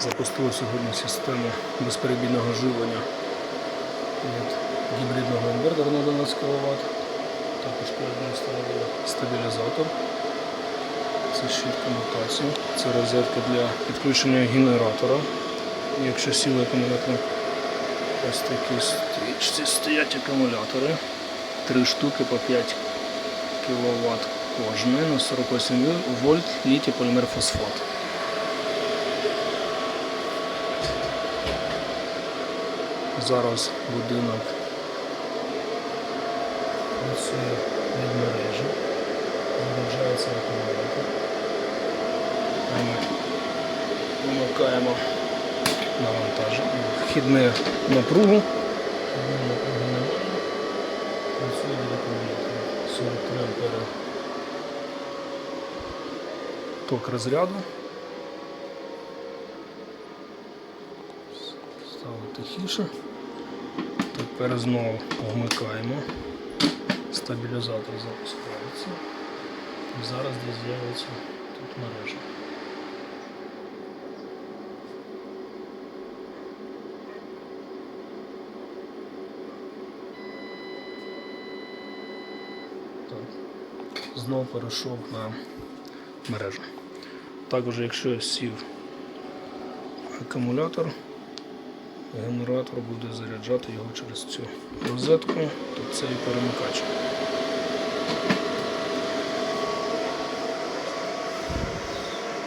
Запустили сьогодні систему безперебійного живлення від гібридного інвертора на 12 кВт. Також передано встановили стабілізатор. Це щит комутації, це розетка для підключення генератора. Якщо сіли акумулятор, ось такі стрічці стоять акумулятори. Три штуки по 5 кВт кожне на 48 вольт літій полімер фосфат. Зараз будинок працює від мережі, заряджається акумулятор. А Ми вимикаємо навантаження, вхідне напругу. Вхідне напруги немає. Працює від акумулятора. 43 ампери ток розряду. Тихіше. Тепер знову вмикаємо. Стабілізатор запускається. І зараз десь з'явиться тут мережа. Знову перейшов на мережу. Також, якщо сів акумулятор, генератор буде заряджати його через цю розетку, тобто це і перемикач.